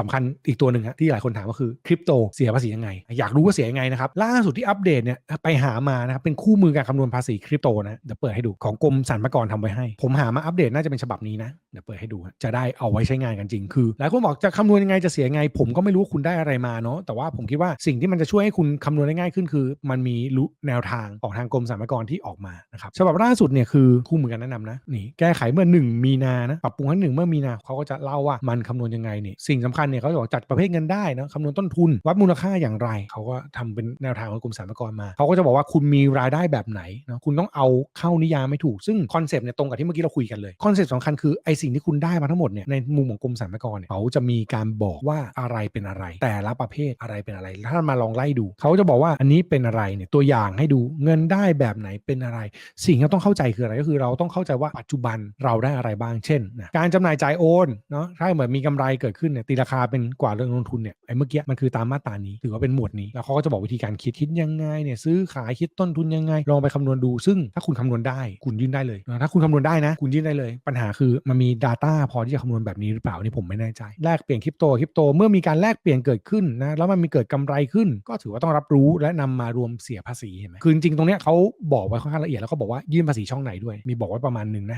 สำคัญอีกตัวหนึ่งฮะที่หลายคนถามก็คือคริปโตเสียภาษียังไง อยากรู้ว่าเสียยังไงนะครับล่าสุดที่อัปเดตเนี่ยไปหามานะครับเป็นคู่มือการคำนวณภาษีคริปโตนะเดี๋ยวเปิดให้ดูของกรมสรรพากรทำไว้ให้ ผมหามาอัปเดตน่าจะเป็นฉบับนี้นะเดี๋ยวเปิดให้ดูจะได้เอาไว้ใช้งานกันจริงคือหลายคนบอกจะคำนวณยังไงจะเสียยังไง ผมก็ไม่รู้ว่าคุณได้อะไรมาเนาะแต่ว่าผมคิดว่าสิ่งที่มันจะช่วยให้คุณคำนวณได้ง่ายขึ้นคือ มันมีรู้แนวทางของทางกรมสรรพากรที่ออกมานะครับฉบับล่าสุดเนี่ยคือคู่มือการแนะนำนะนี่แก้ไขเมื่อ 1 มีนานะปรับปรุงครั้งหนึ่งเมื่อมีนาเขาก็จะเล่าว่ามันคำนวณยังไงนี่สิ่งสำคัญเนี่ยเขาจะบอกจัดประเภทเงินได้นะคำนวณต้นทุน วัดมูลค่าอย่างไร เขาก็ทำเป็นแนวทางของกรมสรรพากรมา เขาก็จะบอกว่าคุณมีรายได้แบบไหนนะคุณต้องเอาเข้านิยามไม่ถูก ซึ่งคอนเซปต์เนี่ยตรงกับที่เมื่อกี้เราคุยกันเลยคอนเซปต์สำคัญคือไอสิ่งที่คุณได้มาทั้งหมดเนี่ยในมุมของกรมสรรพากรเนี่ยเขาจะมีการบอกว่าอะไรเป็นอะไร แต่ละประเภทอะไรเป็นอะไร ถ้ามาลองไล่ดู เขาจะบอกว่าอันนี้เป็นอะไรเนี่ยตัวอย่างให้ดูเงินได้แบบไหนเป็นอะไร สิ่งที่ต้องเข้าใจคืออะไรก็คือเราต้องเข้าใจว่าปัจจุบันเราได้อะไรบ้างเช่นนะการจำหน่ายจ่ายโอนเนาะถ้าเหมือนมีกำไรเกิดขึ้นเนี่ยตีราคาาเป็นกว่าเรื่องลงทุนเนี่ยไอ้เมื่อกี้มันคือตามมาตรานี้ถือว่าเป็นหมวดนี้แล้วเขาก็จะบอกวิธีการคิดคิดยังไงเนี่ยซื้อขายคิดต้นทุนยังไง ลองไปคำนวณดูซึ่งถ้าคุณคำนวณได้คุณยื่นได้เลยถ้าคุณคำนวณได้นะ คุณยื่นได้เลย ปัญหาคือมันมี Data พอที่จะคำนวณแบบนี้หรือเปล่านี่ผมไม่แน่ใจแลกเปลี่ยนคริปโตคริปโตเมื่อมีการแลกเปลี่ยนเกิดขึ้นนะแล้วมันมีเกิดกำไรขึ้น ก็ถือว่าต้องรับรู้และนำมารวมเสียภาษีเห็นไหมคือจริงตรงเนี้ยเขาบอกไว้ค่อนข้างละเอียดแล้วก็บอกว่ายื่นภาษีช่องไหนด้วย มีบอกไว้ประมาณหนึงนะ